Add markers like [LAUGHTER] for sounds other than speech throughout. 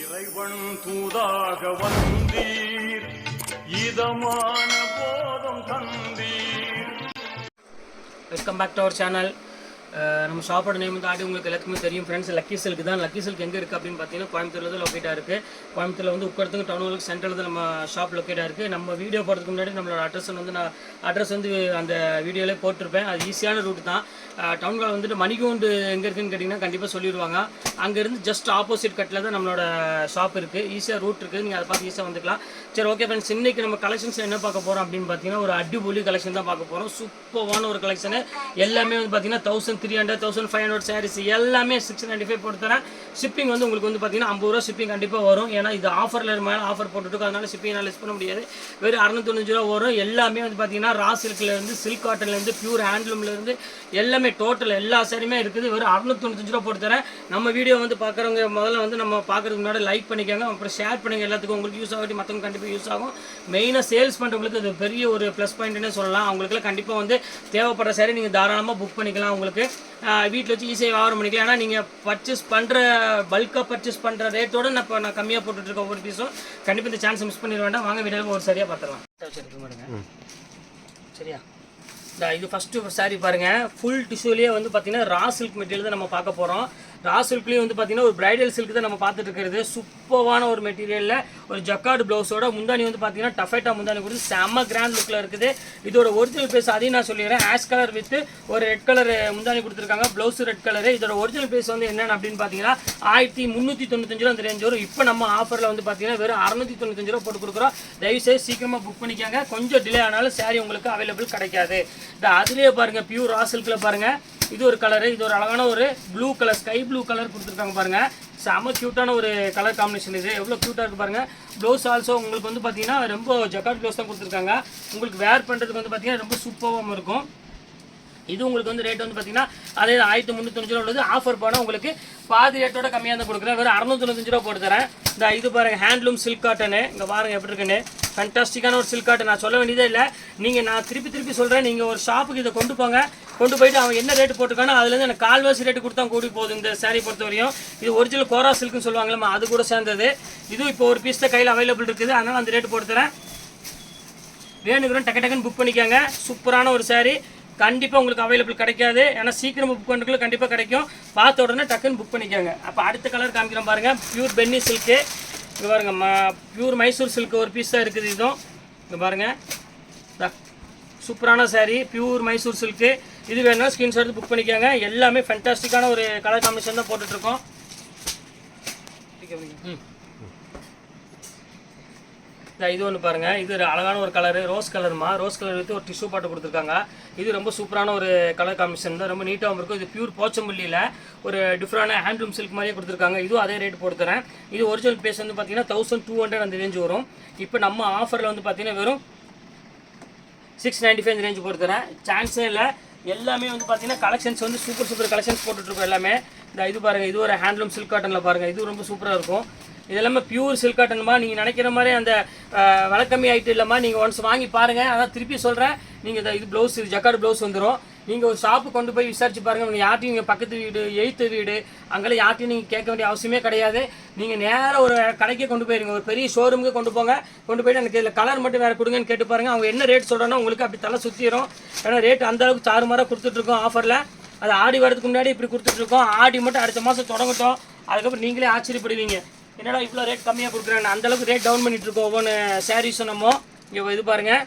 இறைவன் தூதாக வந்தீர். இதமான போதம் தந்தீர். Welcome back to our channel நம்ம ஷாப்போட நேம் வந்து ஆடி உங்களுக்கு எல்லாத்துக்குமே தெரியும். ஃப்ரெண்ட்ஸ் லக்கி சில்க் தான். லக்கி சில்க் எங்கே இருக்குது அப்படின்னு பார்த்தீங்கன்னா கோயம்புத்தூரில் தான் லொக்கேட்டாக இருக்குது கோயம்புத்தூரில் வந்து உட்கடத்துக்கு டவுன் ஹாலுக்கு சென்டரில் தான் நம்ம ஷாப் லொக்கேட்டாக இருக்குது நம்ம வீடியோ போடுறதுக்கு முன்னாடி நம்மளோட அட்ரஸ் வந்து நான் அட்ரஸ் வந்து அந்த வீடியோவிலே போட்டிருப்பேன். அது ஈஸியான ரூட் தான். டவுன் ஹால் வந்துட்டு மணிகூண்டு எங்கே இருக்குன்னு கேட்டிங்கன்னா கண்டிப்பாக சொல்லிடுவாங்க அங்கேருந்து ஜஸ்ட் ஆப்போசிட் கட்டில் தான் நம்மளோட ஷாப் இருக்குது ஈஸியாக ரூட் இருக்குது நீங்கள் அதை பார்த்து ஈஸியாக வந்துக்கலாம். சரி ஓகே ஃப்ரெண்ட்ஸ் இன்னைக்கு நம்ம கலெக்ஷன்ஸ் என்ன பார்க்க போகிறோம் அப்படின்னு பார்த்தீங்கன்னா ஒரு அடிபொலி கலெக்ஷன் தான் பார்க்க போகிறோம் சூப்பரான ஒரு கலெக்ஷனு எல்லாமே வந்து பார்த்தீங்கன்னா thousand three hundred thousand five hundred sarees எல்லாமே சிக்ஸ் நைன்டி ஃபைவ் போட்டு தரேன் ஷிப்பிங் வந்து உங்களுக்கு வந்து பார்த்தீங்கன்னா ஐம்பது ரூபா ஷிப்பிங் கண்டிப்பாக வரும். ஏன்னா இது ஆஃபரில் மேலே ஆஃபர் போட்டுருக்கோம் அதனால ஷிப்பிங் லெஸ் பண்ண முடியாது. வெறும் அறுநூத்தொண்ணூறு ரூபா வரும். எல்லாமே வந்து பார்த்தீங்கன்னா ரா சில்க்லேருந்து சில்க் காட்டன்லேருந்து பியூர் ஹேண்ட்லூம்லேருந்து எல்லாமே டோட்டல் எல்லா சாரியுமே இருக்குது. வெறும் அறுநூத்தொண்ணூத்தஞ்சு ரூபா போட்டு தரேன் நம்ம வீடியோ வந்து பார்க்குறவங்க முதல்ல வந்து நம்ம பார்க்குறதுக்கு முன்னாடி லைக் பண்ணிக்கோங்க. அப்புறம் ஷேர் பண்ணுங்கள் எல்லாத்துக்கும். உங்களுக்கு யூஸ் ஆகட்டி மற்றவங்க கண்டிப்பாக யூஸ் ஆகும். மெயினாக சேல்ஸ் பண்ணுறவங்களுக்கு இது பெரிய ஒரு ப்ளஸ் பாயிண்ட்னே சொல்லலாம். அவங்களுக்குலாம் கண்டிப்பாக வந்து தேவைப்படுற சாரி நீங்கள் தாராளமாக புக் பண்ணிக்கலாம். உங்களுக்கு வீட்டில் வச்சு ஈஸியாக வியாபாரம் பண்ணிக்கலாம். ஏன்னா நீங்கள் பர்ச்சேஸ் பண்ணுற பல்காக பர்ச்சேஸ் பண்ணுற ரேட்டோட நான் இப்போ நான் கம்மியாக போட்டுட்ருக்கேன் ஒவ்வொரு பீஸும் கண்டிப்பாக இந்த சான்ஸ் மிஸ் பண்ணிட வேண்டாம். வாங்க வீடியோவில் ஒரு சரியாக பார்த்துடலாம். வச்சிருக்கு சரியா? இது ஃபஸ்ட்டு saree பாருங்க. ஃபுல் டிஷ்யூலேயே வந்து பார்த்தீங்கன்னா ரா சில்க் மெட்டீரியல் தான் நம்ம பார்க்க போகிறோம் ரா சில்க்லேயும் வந்து பார்த்தீங்கன்னா ஒரு பிரைடல் சில்க் தான் நம்ம பார்த்துட்டு இருக்கிறது. சூப்பரான ஒரு மெட்டீரியலில் ஒரு ஜக்கார்டு ப்ளவுஸோட முந்தானி வந்து பார்த்தீங்கன்னா டஃபைட்டா முந்தானி கொடுத்து செம்ம கிராண்ட் லுக்கில் இருக்குது. இதோட ஒரிஜினல் பேஸ் அதையும் நான் சொல்லிடுறேன். ஆஷ் கலர் வித் ஒரு ரெட் கலர் முந்தானி கொடுத்துருக்காங்க. ப்ளவுஸ் ரெட் கலர் இதோட ஒரிஜினல் பேஸ் வந்து என்னென்ன அப்படின்னு பார்த்தீங்கன்னா ஆயிரத்தி முந்நூற்றி தொண்ணூத்தஞ்சு ரூபா அந்த ரேஞ்ச் வரும். இப்போ நம்ம ஆஃபரில் வந்து பார்த்தீங்கன்னா வெறும் அறுநூத்தி தொண்ணூத்தஞ்சு ரூபா போட்டு கொடுக்குறோம். தயவுசெய்து சீக்கிரமாக புக் பண்ணிக்காங்க. கொஞ்சம் டிலே ஆனாலும் சாரி உங்களுக்கு அவைலபிள் கிடைக்காது. இந்த அதுலேயே பாருங்கள் பியூர் ரா சில்கில் பாருங்கள் இது ஒரு கலரு இது ஒரு அழகான ஒரு blue colour sky blue colour கொடுத்துருக்காங்க பாருங்கள் செம க்யூட்டான ஒரு கலர் காம்பினேஷன் இது. எவ்வளோ க்யூட்டாக இருக்குது பாருங்கள் ப்ளவுஸ் ஆல்சோ உங்களுக்கு வந்து பார்த்தீங்கன்னா ரொம்ப ஜக்காட் ப்ளவுஸ் தான் கொடுத்துருக்காங்க. உங்களுக்கு வேர் பண்ணுறதுக்கு வந்து பார்த்தீங்கன்னா ரொம்ப சூப்பராகவும் இருக்கும். இது உங்களுக்கு வந்து ரேட் வந்து பார்த்தீங்கன்னா அதே ஆயிரத்தி முந்நூற்றஞ்சு ரூபா உள்ளது ஆஃபர் போனால் உங்களுக்கு பாதி ரேட்டோட கம்மியாக தான் கொடுக்குறேன். வெறும் அறுநூத்தொண்ணூத்தஞ்சு ரூபா போட்டு தரேன். இந்த இது பாருங்கள் ஹேண்ட்லூம் சில்க் காட்டனு இங்கே பாருங்கள் எப்படி இருக்குன்னு. ஃபேன்டாஸ்டிக்கான ஒரு சில்க் காட்டன் நான் சொல்ல வேண்டியதே இல்லை. நீங்கள் நான் திருப்பி திருப்பி சொல்கிறேன் நீங்கள் ஒரு ஷாப்புக்கு இதை கொண்டு போங்க. கொண்டு போயிட்டு அவன் என்ன ரேட்டு போட்டுருக்கானோ அதுலேருந்து எனக்கு கால்வாசி ரேட்டு கொடுத்தா கூடி போகுது இந்த சாரீ பொறுத்த வரையும். இது ஒரிஜினல் கோரா சில்க்னு சொல்லுவாங்களே அது கூட சேர்ந்தது. இதுவும் இப்போ ஒரு பீஸ் தான் கையில் அவைலபிள் இருக்குது. அதனால் அந்த ரேட்டு போட்டுத்தரேன். வேணுங்கிறோம் டக்கு டக்குன்னு புக் பண்ணிக்கோங்க. சூப்பரான ஒரு சாரீ கண்டிப்பாக உங்களுக்கு அவைலபிள் கிடைக்காது. ஏன்னா சீக்கிரம் புக் பண்ணுறதுக்குள்ள கண்டிப்பாக கிடைக்கும். பார்த்த உடனே டக்குன்னு புக் பண்ணிக்கோங்க. அப்போ அடுத்த கலர் காமிக்கிறோம் பாருங்கள் ப்யூர் பென்னி சில்க்கு இங்கே பாருங்க ம ப்யூர் மைசூர் சில்க்கு ஒரு பீஸ் தான் இருக்குது. இதுவும். இங்கே பாருங்கள் சூப்பரான சாரீ பியூர் மைசூர் சில்க்கு இது வேணும்னா ஸ்கிரீன்ஷாட் எடுத்து புக் பண்ணிக்கோங்க. எல்லாமே ஃபென்டாஸ்டிக்கான ஒரு கலர் காம்பினேஷன் தான் போட்டுட்ருக்கோம். ம். இது ஒன்று பாருங்கள் இது ஒரு அழகான ஒரு கலரு ரோஸ் கலருமா ரோஸ் கலர் வித்து ஒரு டிஷ்யூ பாட்டு கொடுத்துருக்காங்க. இது ரொம்ப சூப்பரான ஒரு கலர் காம்பினேஷன் தான். ரொம்ப நீட்டாகவும் இருக்கும். இது பியூர் போச்சம்பள்ளியில் ஒரு டிஃப்ரெண்டான ஹேண்ட்லூம் சில்க் மாதிரியே கொடுத்துருக்காங்க. இதுவும் அதே ரேட் போட்டு தரேன் இது ஒரிஜினல் பேஸ் வந்து பார்த்தீங்கன்னா தௌசண்ட் டூ ஹண்ட்ரட் அந்த ரேஞ்ச் வரும். இப்போ நம்ம ஆஃபரில் வந்து பார்த்தீங்கன்னா வெறும் சிக்ஸ் நைன்ட்டி ஃபைவ் ரேஞ்ச் பொறுத்துறேன் சான்ஸே இல்லை. எல்லாமே வந்து பார்த்தீங்கன்னா கலெக்ஷன்ஸ் வந்து சூப்பர் சூப்பர் கலெக்ஷன்ஸ் போட்டுட்ருக்கோம் எல்லாமே. இந்த இது பாருங்கள் இது ஒரு ஹேண்ட்லூம் சில்க் காட்டனில் பாருங்கள் இது ரொம்ப சூப்பராக இருக்கும். இது எல்லாமே பியூர் சில்க் காட்டன்மா நீங்கள் நினைக்கிற மாதிரி அந்த வழக்கம்மி ஆகிட்டு இல்லைம்மா. நீங்கள் ஒன்ஸ் வாங்கி பாருங்கள் அதான் திருப்பி சொல்கிறேன் நீங்கள் இந்த இது ப்ளவுஸ் இது ஜக்கார்டு ப்ளவுஸ் வந்துடும் நீங்கள் ஒரு ஷாப்பு கொண்டு போய் விசாரிச்சு பாருங்கள் நீங்கள் யார்ட்டையும் நீங்கள் பக்கத்து வீடு எய்த்து வீடு அங்கெல்லாம் யார்ட்டையும் நீங்கள் கேட்க வேண்டிய அவசியமே கிடையாது. நீங்கள் நேராக ஒரு கடைக்கே கொண்டு போயிருங்க. ஒரு பெரிய ஷோரூமுக்கு கொண்டு போங்க. கொண்டு போயிட்டு எனக்கு இதில் கலர் மட்டும் வேறு கொடுங்கன்னு கேட்டு பாருங்கள் அவங்க என்ன ரேட் சொல்கிறானோ உங்களுக்கு அப்படி தலை சுற்றிடும் ஏன்னா ரேட் அந்தளவுக்கு சாறு தாறுமாறாக கொடுத்துட்ருக்கோம் ஆஃபரில் அது ஆடி வரதுக்கு முன்னாடி இப்படி கொடுத்துட்ருக்கோம் ஆடி மட்டும் அடுத்த மாதம் தொடங்கட்டும். அதுக்கப்புறம் நீங்களே ஆச்சரியப்படுவீங்க. என்னடா இவ்வளோ ரேட் கம்மியாக கொடுக்குறாங்க. அந்தளவுக்கு ரேட் டவுன் பண்ணிகிட்ருக்கோம் இருக்கோம். ஒவ்வொன்று சாரீஸும் நம்ம இங்கே இது பாருங்கள்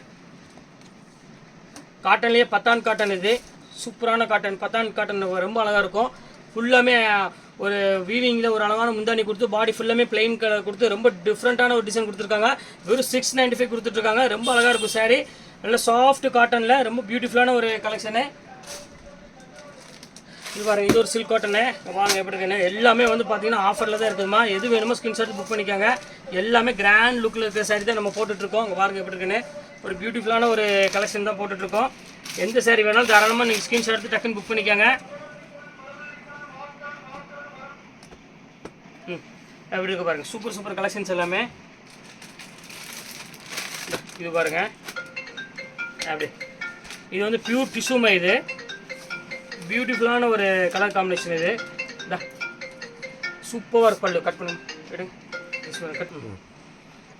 காட்டன்லேயே பத்தான் காட்டன் இது. சூப்பரான காட்டன். பத்தான் காட்டன் ரொம்ப அழகாக இருக்கும். ஃபுல்லாமே ஒரு வீவிங்கில் ஒரு அழகான முந்தானி கொடுத்து பாடி ஃபுல்லாமே பிளெயின் கலர் கொடுத்து ரொம்ப டிஃப்ரெண்ட்டான ஒரு டிசைன் கொடுத்துருக்காங்க. வெறும் சிக்ஸ் நைன்ட்டி ஃபைவ் கொடுத்துட்ருக்காங்க. ரொம்ப அழகாக இருக்கும் saree. நல்ல சாஃப்ட் காட்டனில் ரொம்ப பியூட்டிஃபுல்லான ஒரு கலெக்ஷனு இது பாருங்க இது ஒரு சில்க் காட்டனு வாங்க எப்படி இருக்குன்னு. எல்லாமே வந்து பார்த்தீங்கன்னா ஆஃபரில் தான் இருக்குதுமா எது வேணுமோ ஸ்கிரீன்ஷாட் புக் பண்ணிக்கோங்க. எல்லாமே கிராண்ட் லுக்கில் இருக்கிற சாரி தான் நம்ம போட்டுட்ருக்கோம். அங்கே பாருங்க எப்படி இருக்குன்னு. ஒரு பியூட்டிஃபுல்லான ஒரு கலெக்ஷன் தான் போட்டுட்ருக்கோம். எந்த saree வேணாலும் தாராளமாக நீங்கள் ஸ்கிரீன்ஷாட் எடுத்து டக்குன்னு புக் பண்ணிக்கோங்க. ம் அப்படி இருக்க பாருங்கள் சூப்பர் சூப்பர் கலெக்ஷன்ஸ் எல்லாமே. இது பாருங்கள் அப்படி. இது வந்து பியூர் டிஷ்யூமா இது. பியூட்டிஃபுல்லான ஒரு கலர் காம்பினேஷன் இது. இந்தா. சூப்பராக இருக்கு பல்லு. கட் பண்ணு எடுங்க. நெக்ஸ்ட் கட்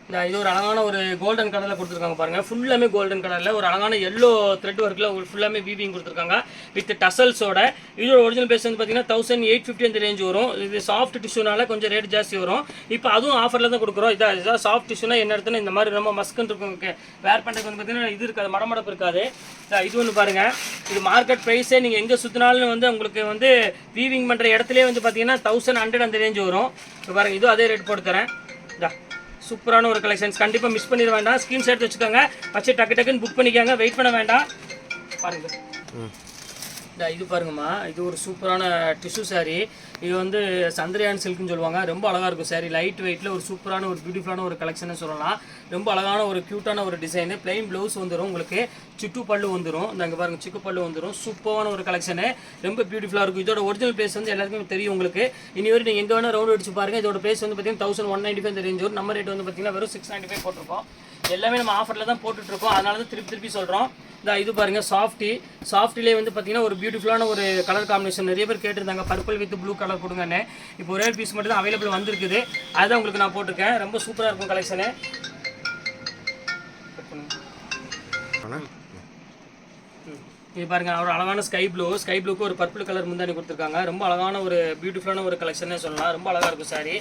இந்த இது ஒரு அழகான ஒரு கோல்டன் கலரில் கொடுத்துருக்காங்க பாருங்கள் ஃபுல்லாமே கோல்டன் கலரில் ஒரு அழகான எல்லோ த்ரெட் ஒர்க்கில் ஒரு ஃபுல்லாமே வீவிங் கொடுத்துருக்காங்க. வித் டசல்ஸோட இதோட ஒரிஜினல் பேஸ் வந்து பார்த்தீங்கன்னா தௌசண்ட் எயிட் ஃபிஃப்டி அந்த ரேஞ்ச் வரும். இது சாஃப்ட் டிஷ்யூனால கொஞ்சம் ரேட் ஜாஸ்தி வரும். இப்போ அதுவும் ஆஃபரில் தான் கொடுக்குறோம். இதான் இதாக சாஃப்ட் டிஷ்யூனா என்ன இடத்துல இந்த மாதிரி ரொம்ப மஸ்க்குன்னு இருக்கும். வேர் பண்ணுறதுக்கு வந்து பார்த்தீங்கன்னா இது இருக்காது மடமடப்பு இருக்காது. இது ஒன்று பாருங்கள் இது மார்க்கெட் ப்ரைஸே நீங்கள் எங்கே சுற்றினாலும் வந்து உங்களுக்கு வந்து வீவிங் பண்ணுற இடத்துலேயே வந்து பார்த்தீங்கன்னா தௌசண்ட் ஹண்ட்ரட் அந்த ரேஞ்ச் வரும். இப்போ பாருங்கள் இதுவும் அதே ரேட் போட்டு தரேன். இதா. சூப்பரான ஒரு கலெக்ஷன்ஸ் கண்டிப்பாக மிஸ் பண்ணிட வேண்டாம். ஸ்க்ரீன்ஷாட் வச்சுக்கோங்க. வச்சு டக்கு டக்குன்னு புக் பண்ணிக்கோங்க. வெயிட் பண்ண வேண்டாம். பாருங்கள் இந்த இது பாருங்கம்மா இது ஒரு சூப்பரான டிஷ்யூ சாரீ இது வந்து சந்திரயான் சில்க்னு சொல்லுவாங்க. ரொம்ப அழகாக இருக்கும் சாரீ லைட் வெயிட்டில் ஒரு சூப்பரான ஒரு பியூட்டிஃபுல்லான ஒரு கலெக்ஷன் சொல்லலாம். ரொம்ப அழகான ஒரு க்யூட்டான ஒரு டிசைனு பிளெயின் ப்ளவுஸ் வந்துடும் உங்களுக்கு. சுட்டு பல்லு வந்துடும் இந்த அங்கே பாருங்க சிக்கு பல்லு வந்துடும் சூப்பரான ஒரு கலெக்ஷனு ரொம்ப பியூட்டிஃபுல்லாக இருக்கும். இதோட ஒரிஜினல் ப்ளேஸ் வந்து எல்லாருக்குமே தெரியும் உங்களுக்கு. இனி வரை நீங்கள் எங்கே வேணால் ரவுண்ட் அடிச்சு பாருங்க. இதோட பிளேஸ் வந்து பார்த்தீங்கன்னா thousand one ninety five range வரும். நம்ம ரேட் வந்து பார்த்தீங்கன்னா வெறும் சிக்ஸ் நைன்ட்டி ஃபைவ் போட்டிருக்கோம். எல்லாமே நம்ம ஆஃபரில் தான் போட்டுட்ருக்கோம். அதனால தான் திருப்பி திருப்பி சொல்கிறோம் இந்த இது பாருங்க சாஃப்டி சாஃப்டிலே வந்து பார்த்தீங்கன்னா ஒரு பியூட்டிஃபுல்லான ஒரு கலர் காம்பினேஷன் நிறைய பேர் கேட்டிருந்தாங்க பர்பிள் வித் ப்ளூ கலர் கொடுங்கன்னு. இப்போ ஒரே பீஸ் மட்டும் தான் அவைலபிள் வந்திருக்குது. அதுதான் உங்களுக்கு நான் போட்டிருக்கேன். ரொம்ப சூப்பராக இருக்கும் கலெக்ஷனு இது பாருங்க ஒரு அழகான ஸ்கை ப்ளூ ஸ்கை ப்ளூக்கு ஒரு பர்பிள் கலர் முந்தானி கொடுத்துருக்காங்க. ரொம்ப அழகான ஒரு பியூட்டிஃபுல்லான ஒரு கலெக்ஷனே சொல்லலாம். ரொம்ப அழகாக இருக்கும் சாரி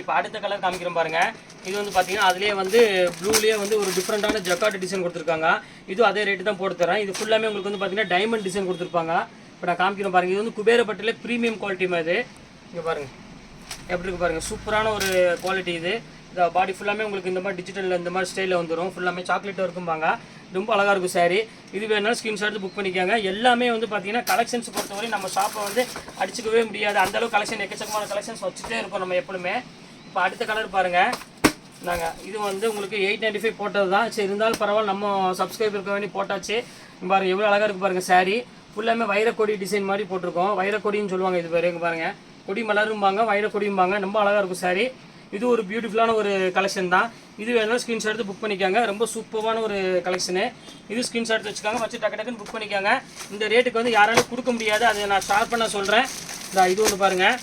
இப்போ அடுத்த கலர் காமிக்கிறோம் பாருங்க. இது வந்து பார்த்தீங்கன்னா அதுலேயே வந்து ப்ளூலேயே வந்து ஒரு டிஃப்ரெண்டான ஜக்காட் டிசைன் கொடுத்துருக்காங்க. இதுவும் அதே ரேட்டு தான் போட்டு தரேன். இது ஃபுல்லாமே உங்களுக்கு வந்து பார்த்தீங்கன்னா டைமண்ட் டிசைன் கொடுத்துருப்பாங்க. இப்போ நான் காமிக்கிறோம் பாருங்கள் இது வந்து குபேரப்பட்டில் ப்ரீமியம் குவாலிட்டி மாதிரி இங்கே பாருங்கள் எப்படி இருக்கு பாருங்கள் சூப்பரான ஒரு குவாலிட்டி இது. இந்த பாடி ஃபுல்லாமே உங்களுக்கு இந்த மாதிரி டிஜிட்டலில் இந்த மாதிரி ஸ்டைலில் வந்துடும் ஃபுல்லாமே சாக்லேட் இருக்கும்பாங்க. ரொம்ப அழகாக இருக்கும் சாரி இது வேணாலும் ஸ்க்ரீன்ஷாட் எடுத்து புக் பண்ணிக்காங்க. எல்லாமே வந்து பார்த்தீங்கன்னா கலெக்ஷன்ஸ் பொறுத்தவரை நம்ம ஷாப்பை வந்து அடிச்சுக்கவே முடியாது. அந்த கலெக்ஷன் எக்கச்சக்கமான கலெக்ஷன்ஸ் வச்சுட்டே இருப்போம் நம்ம எப்பவுமே இப்போ அடுத்த கலர் பாருங்கள் நாங்கள் இது வந்து உங்களுக்கு எயிட் நைன்டி ஃபைவ் போட்டது தான். சரி இருந்தாலும் பரவாயில்ல நம்ம சப்ஸ்கிரைப் இருக்க வேண்டி போட்டாச்சு. பாருங்கள் எவ்வளோ அழகாக இருக்குது பாருங்கள் சாரீ ஃபுல்லாமே வைரக்கொடி டிசைன் மாதிரி போட்டிருக்கோம். வைரக்கொடின்னு சொல்லுவாங்க இது பேர் எங்கே பாருங்கள் கொடி மலரும்பாங்க வைரக்கொடியும்பாங்க ரொம்ப அழகாக இருக்கும் சாரீ இது ஒரு பியூட்டிஃபுல்லான ஒரு கலெக்ஷன் தான். இது வேணாலும் ஸ்க்ரீன்ஷாட் எடுத்து புக் பண்ணிக்காங்க. ரொம்ப சூப்பரான ஒரு கலெக்ஷனு இது ஸ்க்ரீன்ஷாட் எடுத்து வச்சுக்காங்க. வச்சு டக்கு டக்குன்னு புக் பண்ணிக்காங்க. இந்த ரேட்டுக்கு வந்து யாராலும் கொடுக்க முடியாது. அதை நான் ஷார்ப் பண்ண சொல்கிறேன் இந்த இது ஒன்று பாருங்கள்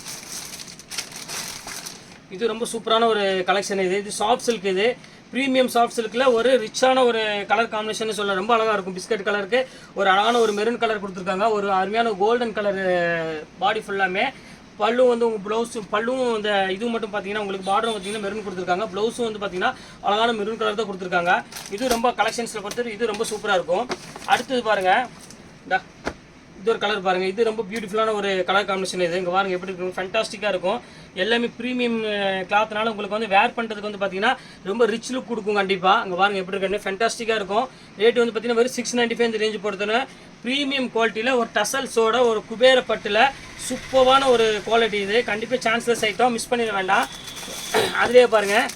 இது ரொம்ப சூப்பரான ஒரு கலெக்ஷன் இது. இது சாஃப்ட் சில்க் இது. ப்ரீமியம் சாஃப்ட் சில்கில் ஒரு ரிச்சான ஒரு கலர் காம்பினேஷன் சொல்ல ரொம்ப அழகாக இருக்கும். பிஸ்கட் கலருக்கு ஒரு அழகான ஒரு மெரூன் கலர் கொடுத்துருக்காங்க. ஒரு அருமையான கோல்டன் கலர் பாடி ஃபுல்லாமே பல்லும் வந்து உங்கள் ப்ளவுஸும் பல்லும் இந்த இது மட்டும் பார்த்தீங்கன்னா உங்களுக்கு பார்டரும் பார்த்தீங்கன்னா மெரூன் கொடுத்துருக்காங்க. ப்ளவுஸும் வந்து பார்த்தீங்கன்னா அழகான மெரூன் கலர் தான் கொடுத்துருக்காங்க. இது ரொம்ப கலெக்ஷன்ஸில் பொறுத்தவரை இது ரொம்ப சூப்பராக இருக்கும். அடுத்தது பாருங்கள் இந்த. இது ஒரு கலர் பாருங்கள் இது ரொம்ப பியூட்டிஃபுல்லான ஒரு கலர் காம்பினேஷன் இது. இங்கே பாருங்கள் எப்படி இருக்கும்? ஃபென்டாஸ்டிக்காக இருக்கும். எல்லாமே ப்ரீமியம் கிளாத்னால உங்களுக்கு வந்து வேர் பண்ணுறதுக்கு வந்து பார்த்தீங்கன்னா ரொம்ப ரிச் லுக் கொடுக்கும் கண்டிப்பாக அங்கே பாருங்கள் எப்படி இருக்குன்னு? ஃபென்டாஸ்டிக்காக இருக்கும். ரேட் வந்து பார்த்தீங்கன்னா வெறும் சிக்ஸ் நைன்ட்டி ஃபைவ் இந்த ரேஞ்சு பொறுத்தவரை. ப்ரீமியம் குவாலிட்டியில் ஒரு டசல்ஸோட ஒரு குபேர பட்டில் சூப்பரான ஒரு குவாலிட்டி இது. கண்டிப்பாக சான்ஸ்லெஸ் ஐட்டம் மிஸ் பண்ணிட வேண்டாம். அதுலேயே பாருங்கள்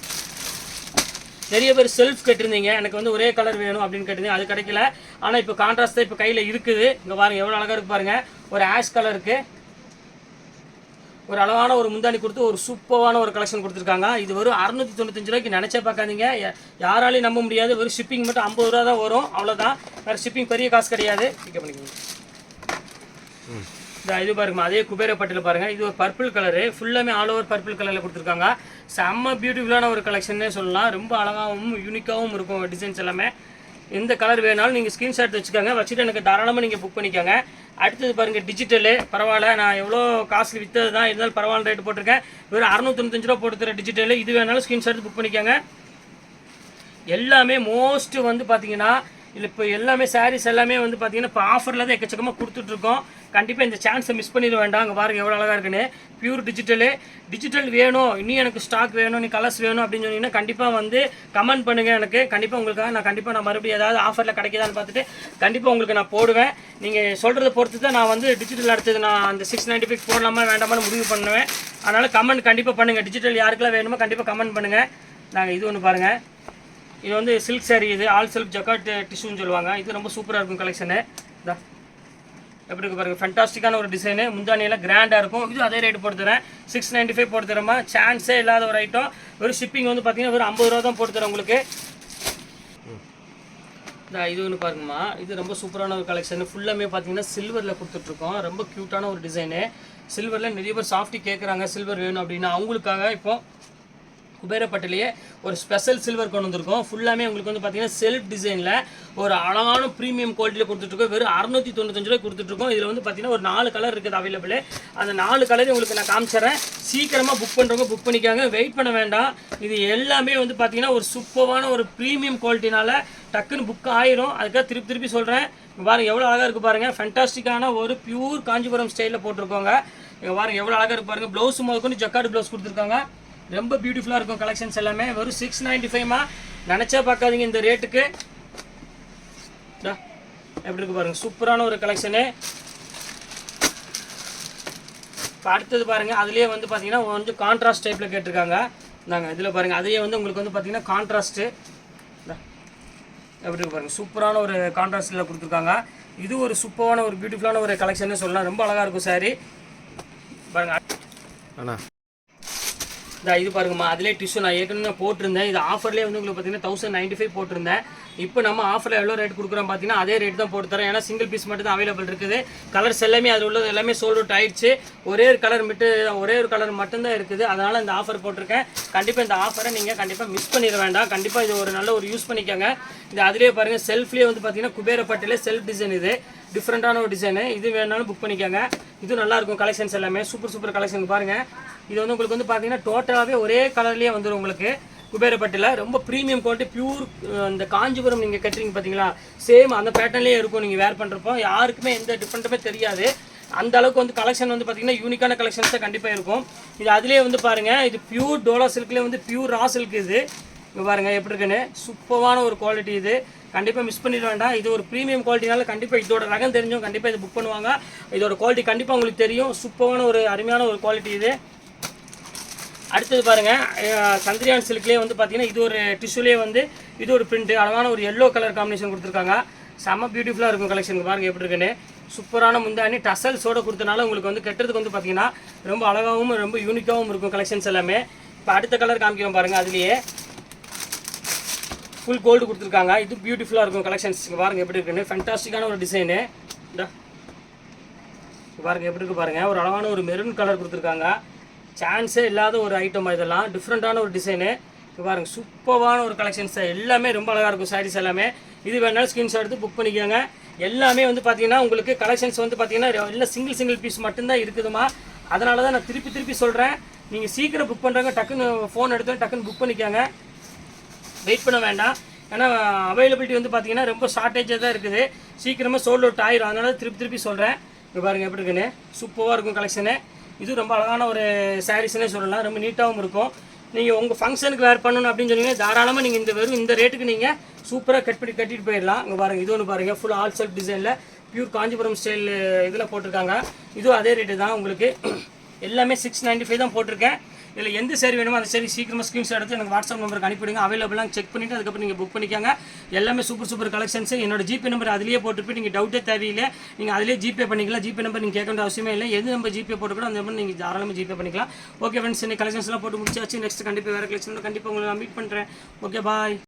நிறைய பேர் செல்ஃப் கேட்டிருந்தீங்க. எனக்கு வந்து ஒரே கலர் வேணும் அப்படின்னு கேட்டிருந்தீங்க. அது கிடைக்கல. ஆனால் இப்போ கான்ட்ராஸ்ட் தான் இப்போ கையில் இருக்குது. இங்கே பாருங்கள் எவ்வளோ அழகாக இருக்கு பாருங்கள் ஒரு ஆஷ் கலருக்கு ஒரு அழகான ஒரு முந்தாணி கொடுத்து ஒரு சூப்பரான ஒரு கலெக்ஷன் கொடுத்துருக்காங்க. இது வெறும் அறுநூற்றி தொண்ணூத்தஞ்சு ரூபாய்க்கு நினச்சே பார்க்காதீங்க. யாராலையும் நம்ப முடியாது. வெறும் ஷிப்பிங் மட்டும் ஐம்பது ரூபா தான் வரும். அவ்வளோதான் வேறு ஷிப்பிங் பெரிய காசு கிடையாது. பிக்கப் பண்ணிக்கோங்க. இந்த இது பாருங்க அதே குபேரப்பட்டில் பாருங்க. இது ஒரு பர்பிள் கலரு ஃபுல்லாமே ஆல் ஓவர் பர்பிள் கலரில் கொடுத்துருக்காங்க. செம்ம பியூட்டிஃபுல்லான ஒரு கலெக்ஷன்னே சொல்லலாம். ரொம்ப அழகாகவும் யூனிக்காகவும் இருக்கும் டிசைன்ஸ் எல்லாமே. எந்த கலர் வேணாலும் நீங்கள் ஸ்க்ரீன்ஷாட் வச்சுக்கோங்க. வச்சுட்டு எனக்கு தாராளமாக நீங்கள் புக் பண்ணிக்கோங்க. அடுத்தது பாருங்க டிஜிட்டலு பரவாயில்ல நான் எவ்வளோ காஸ்ட்லி விற்றது தான் இருந்தாலும் பரவாயில்ல ரேட் போட்டிருக்கேன். வெறும் அறுநூத்தொண்ணூத்தஞ்சு ரூபா போட்டு தர டிஜிட்டலு இது வேணாலும் ஸ்க்ரீன்ஷாட் புக் பண்ணிக்கோங்க. எல்லாமே மோஸ்ட் வந்து பார்த்தீங்கன்னா இல்லை இப்போ எல்லாமே சாரீஸ் எல்லாமே வந்து பார்த்தீங்கன்னா இப்போ ஆஃபரில் தான் எக்கச்சக்கமாக கொடுத்துட்ருக்கோம் கண்டிப்பாக இந்த சான்ஸை மிஸ் பண்ணிட வேண்டாம். அங்கே பாருங்க எவ்வளோ அழகாக இருக்குன்னு. பியூர் டிஜிட்டலு டிஜிட்டல் வேணும். இன்னும் எனக்கு ஸ்டாக் வேணும் நீ கலர்ஸ் வேணும் அப்படின்னு சொன்னீங்கன்னா கண்டிப்பாக வந்து கமெண்ட் பண்ணுங்கள் எனக்கு. கண்டிப்பாக உங்களுக்காக நான் கண்டிப்பாக நான் மறுபடியும் ஏதாவது ஆஃபரில் கிடைக்குதான்னு பார்த்துட்டு கண்டிப்பாக உங்களுக்கு நான் போடுவேன். நீங்கள் சொல்கிறத பொறுத்து தான் நான் வந்து டிஜிட்டல் அடுத்தது நான் அந்த சிக்ஸ் நைன்ட்டி ஃபைவ் போடலாமா வேண்டாமான்னு முடிவு பண்ணுவேன். அதனால் கமெண்ட் கண்டிப்பாக பண்ணுங்கள் டிஜிட்டல் யாருக்கெல்லாம் வேணுமோ கண்டிப்பாக கமெண்ட் பண்ணுங்கள் நாங்கள் இது ஒன்று பாருங்கள் இது வந்து சில்க் saree இது. ஆல் சில்க் ஜக்காட் டிஷ்யூன்னு சொல்லுவாங்க. இது ரொம்ப சூப்பராக இருக்கும் கலெக்ஷனு இதான் எப்படி இருக்கு பாருங்க ஃபென்டாஸ்டிக்கான ஒரு டிசைனு முந்தானியெல்லாம் கிராண்டாக இருக்கும். இது அதே ரேட் போட்டு தரேன். சிக்ஸ் நைன்ட்டி ஃபைவ் போட்டு தரமா சான்ஸே இல்லாத ஒரு ஐட்டம் ஒரு ஷிப்பிங் வந்து பார்த்தீங்கன்னா ஒரு ஐம்பது ரூபா தான் போட்டு தரேன் உங்களுக்கு. இந்த இது ஒன்று பாருங்கம்மா. இது ரொம்ப சூப்பரான ஒரு கலெக்ஷன் ஃபுல்லாமே பார்த்தீங்கன்னா சில்வரில் கொடுத்துட்ருக்கோம். ரொம்ப க்யூட்டான ஒரு டிசைனு சில்வரில் நிறைய பேர் சாஃப்டி கேட்குறாங்க சில்வர் வேணும் அப்படின்னா. அவங்களுக்காக இப்போது குபேரப்பட்டிலேயே ஒரு ஸ்பெஷல் சில்வர் கொண்டு வந்திருக்கோம். ஃபுல்லாமே உங்களுக்கு வந்து பார்த்தீங்கன்னா செல்ஃப் டிசைனில் ஒரு அழகான ப்ரீமியம் குவாலிட்டியில் கொடுத்துட்ருக்கோம். வெறும் அறுநூத்தி தொண்ணூத்தஞ்சு ரூபாய் கொடுத்துட்ருக்கோம். இதில் வந்து பார்த்தீங்கன்னா ஒரு நாலு கலர் இருக்குது அவைலபிள் அந்த நாலு கலரையும் உங்களுக்கு நான் காமிச்சிடறேன். சீக்கிரமாக புக் பண்ணுறவங்க புக் பண்ணிக்காங்க. வெயிட் பண்ண வேண்டாம். இது எல்லாமே வந்து பார்த்தீங்கன்னா ஒரு சூப்பரான ஒரு ப்ரீமியம் குவாலிட்டினால டக்குன்னு புக் ஆயிரும். அதுக்காக திருப்பி திருப்பி சொல்கிறேன் பாருங்கள் எவ்வளோ அழகாக இருக்குது பாருங்கள் ஃபென்டாஸ்டிக்கான ஒரு பியூர் காஞ்சிபுரம் ஸ்டைலில் போட்டிருக்கோங்க. இங்கே பாருங்கள் எவ்வளோ அழகாக இருக்கு பாருங்கள் ப்ளவுஸ் முதற்கொண்டு ஜக்காடு ப்ளவுஸ் கொடுத்துருக்காங்க. ரொம்ப பியூட்டிஃபுல்லாக இருக்கும் கலெக்ஷன்ஸ் எல்லாமே. வெறும் சிக்ஸ் நைன்டி ஃபைவ்மா நினச்சா பார்க்காதீங்க இந்த ரேட்டுக்கு எப்படி இருக்கு பாருங்கள் சூப்பரான ஒரு கலெக்ஷனு இப்போ அடுத்தது பாருங்கள் அதுலேயே வந்து பார்த்தீங்கன்னா கொஞ்சம் கான்ட்ராஸ்ட் டைப்பில் கேட்டிருக்காங்க. இந்தாங்க இதில் பாருங்கள் அதுலேயே வந்து உங்களுக்கு வந்து பார்த்தீங்கன்னா கான்ட்ராஸ்ட்டு எப்படி இருக்கு பாருங்கள் சூப்பரான ஒரு கான்ட்ராஸ்டில் கொடுத்துருக்காங்க. இது ஒரு சூப்பரான ஒரு பியூட்டிஃபுல்லான ஒரு கலெக்ஷன்னு சொல்லலாம். ரொம்ப அழகாக இருக்கும் சாரி பாருங்கள் அண்ணா. இந்த இது பாருங்கம்மா. அதிலே டிஷ்யூ நான் ஏற்கனவே போட்டிருந்தேன். இது ஆஃபர்லேயே வந்து உங்களுக்கு பார்த்தீங்கன்னா தௌசண்ட் நைன்டி ஃபைவ் போட்டிருந்தேன். இப்போ நம்ம ஆஃபரில் எவ்வளோ ரேட் கொடுக்குறோம் பார்த்தீங்கன்னா அதே ரேட் தான் போட்டு தரேன் ஏன்னா சிங்கிள் பீஸ் மட்டும் தான் அவைலபிள் இருக்குது. கலர்ஸ் எல்லாமே அதில் உள்ளது எல்லாமே சோல்ட் அவுட் ஆயிடுச்சு. ஒரே ஒரு கலர் மட்டும் ஒரே ஒரு கலர் மட்டும்தான் இருக்குது. அதனால் இந்த ஆஃபர் போட்டிருக்கேன். கண்டிப்பாக இந்த ஆஃபரை நீங்கள் கண்டிப்பாக மிஸ் பண்ணிட வேண்டாம். கண்டிப்பாக இது ஒரு நல்ல ஒரு யூஸ் பண்ணிக்கோங்க. இது அதிலே பாருங்கள் செல்ஃப்லேயே வந்து பார்த்தீங்கன்னா குபேரப்பட்டிலே செல்ஃப் டிசைன் இது. டிஃப்ரெண்ட்டான ஒரு டிசைனு இது வேணாலும் புக் பண்ணிக்கோங்க. இது நல்லாயிருக்கும் கலெக்ஷன்ஸ் எல்லாமே. சூப்பர் சூப்பர் கலெக்ஷன் பாருங்கள் இது வந்து உங்களுக்கு வந்து பார்த்தீங்கன்னா டோட்டலாகவே ஒரே கலர்லேயே வந்துடும் உங்களுக்கு. குபேரப்பட்டில் ரொம்ப ப்ரீமியம் குவாலிட்டி பியூர் இந்த காஞ்சிபுரம் நீங்கள் கட்டுறீங்க பார்த்தீங்களா சேம் அந்த பேட்டர்ன்லேயே இருக்கும் நீங்கள் வேர் பண்ணுறப்போ யாருக்குமே எந்த டிஃப்ரெண்ட்டுமே தெரியாது. அந்த அளவுக்கு வந்து கலெக்ஷன் வந்து பார்த்தீங்கன்னா யூனிக்கான கலெக்ஷன்ஸ் தான் கண்டிப்பாக இருக்கும். இது அதுலேயே வந்து பாருங்கள் இது பியூர் டோலா சில்க்லேயே வந்து பியூர் ரா சில்க் இது. இங்கே பாருங்கள் எப்படி இருக்குன்னு. சூப்பரான ஒரு குவாலிட்டி இது. கண்டிப்பாக மிஸ் பண்ணிட வேண்டாம் இது ஒரு ப்ரீமியம் குவாலிட்டினால கண்டிப்பாக இதோட ரகம் தெரிஞ்சும் கண்டிப்பாக இதை புக் பண்ணுவாங்க. இதோட குவாலிட்டி கண்டிப்பாக உங்களுக்கு தெரியும். சூப்பரான ஒரு அருமையான ஒரு குவாலிட்டி இது. அடுத்தது பாருங்கள் சந்திரியான் சில்க்லேயே வந்து பார்த்தீங்கன்னா இது ஒரு டிஷ்யூலேயே வந்து இது ஒரு பிரிண்ட்டு அழகான ஒரு எல்லோ கலர் காம்பினேஷன் கொடுத்துருக்காங்க. செம்ம பியூட்டிஃபுல்லாக இருக்கும் கலெக்ஷனுக்கு பாருங்கள் எப்படி இருக்குன்னு. சூப்பரான முந்தாணி டசல்ஸோட கொடுத்தனால உங்களுக்கு வந்து கட்டுறதுக்கு வந்து பார்த்தீங்கன்னா ரொம்ப அழகாகவும் ரொம்ப யூனிக்காகவும் இருக்கும் கலெக்ஷன்ஸ் எல்லாமே. இப்போ அடுத்த கலர் காமிக்கிறோம் பாருங்கள் அதுலேயே. ஃபுல் கோல்டு கொடுத்துருக்காங்க. இது பியூட்டிஃபுல்லாக இருக்கும் கலெக்ஷன்ஸ் பாருங்கள் எப்படி இருக்குன்னு. ஃபென்டாஸ்டிக்கான ஒரு டிசைனு இந்த. பாருங்கள் எப்படி இருக்கு பாருங்கள் ஒரு அழகான ஒரு மெரூன் கலர் கொடுத்துருக்காங்க. சான்ஸே இல்லாத ஒரு ஐட்டம் இதெல்லாம். டிஃப்ரெண்ட்டான ஒரு டிசைனு இங்க பாருங்க சூப்பரான ஒரு கலெக்ஷன்ஸ் எல்லாமே ரொம்ப அழகாக இருக்கும் சாரீஸ் எல்லாமே. இது வேணாலும் ஸ்க்ரீன்ஷாட் எடுத்து புக் பண்ணிக்கோங்க. எல்லாமே வந்து பார்த்தீங்கன்னா உங்களுக்கு கலெக்ஷன்ஸ் வந்து பார்த்தீங்கன்னா இல்லை சிங்கிள் சிங்கிள் பீஸ் மட்டும்தான் இருக்குதுமா அதனால தான் நான் திருப்பி திருப்பி சொல்கிறேன் நீங்கள் சீக்கிரம் புக் பண்ணுறாங்க டக்குன்னு ஃபோன் எடுத்து டக்குன்னு புக் பண்ணிக்கோங்க. வெயிட் பண்ண வேண்டாம். ஏன்னா அவைலபிலிட்டி வந்து பார்த்தீங்கன்னா ரொம்ப ஷார்ட்டேஜாக தான் இருக்குது. சீக்கிரமாக சோல்ட் அவுட் ஆயிரும். அதனால திருப்பி திருப்பி சொல்கிறேன் இப்போ பாருங்கள் எப்படி இருக்குன்னு. சூப்பராக இருக்கும் கலெக்ஷனு இது ரொம்ப அழகான ஒரு சாரீஸ்னே சொல்லலாம். ரொம்ப நீட்டாகவும் இருக்கும். நீங்கள் உங்கள் ஃபங்க்ஷனுக்கு வேர் பண்ணணும் அப்படின்னு சொன்னீங்கன்னா தாராளமாக நீங்கள் இந்த வெறும் இந்த ரேட்டுக்கு நீங்கள் சூப்பராக கட் பண்ணி கட்டிட்டு போயிடலாம். இங்கே பாருங்கள் இது ஒன்று பாருங்கள் ஃபுல் ஆல் செல்ஃப் டிசைனில் பியூர் காஞ்சிபுரம் ஸ்டைல் இதில் போட்டிருக்காங்க. இதுவும் அதே ரேட்டு தான் உங்களுக்கு. [CLEARS THROAT] எல்லாமே சிக்ஸ் நைன்ட்டி ஃபைவ் தான் போட்டிருக்கேன். இதில் எந்த சரி வேணுமோ அந்த சரி சீக்கிரமாக ஸ்க்ரீன்ஷாட் எடுத்து எனக்கு வாட்ஸ்அப் நம்பருக்கு அனுப்பிடுங்க அவைலபிளாக செக் பண்ணிவிட்டு அதுக்கப்புறம் நீங்கள் புக் பண்ணிக்காங்க. எல்லாமே சூப்பர் சூப்பர் கலெக்ஷன்ஸ் என்னோட ஜிபே நம்பர் அதிலேயே போட்டுட்டு நீங்கள் டவுட்டே தேவையில்லை. நீங்கள் அதிலே ஜிபே பண்ணிக்கலாம். ஜிபே நம்பர் நீங்கள் கேட்க வேண்டிய அவசியமே இல்லை. எது நம்பர் ஜிபே போட்டுக்கூட அந்த நம்பர் நீங்கள் தாராளமாக ஜிபே பண்ணிக்கலாம். ஓகே ஃப்ரெண்ட்ஸ் இன்னைக்கு கலெக்ஷன்ஸ்லாம் போட்டு முடிச்சாச்சு. நெக்ஸ்ட் கண்டிப்பாக வேறு கலெக்ஷன் கண்டிப்பாக உங்களை நான் மீட் பண்ணுறேன் ஓகே பாய்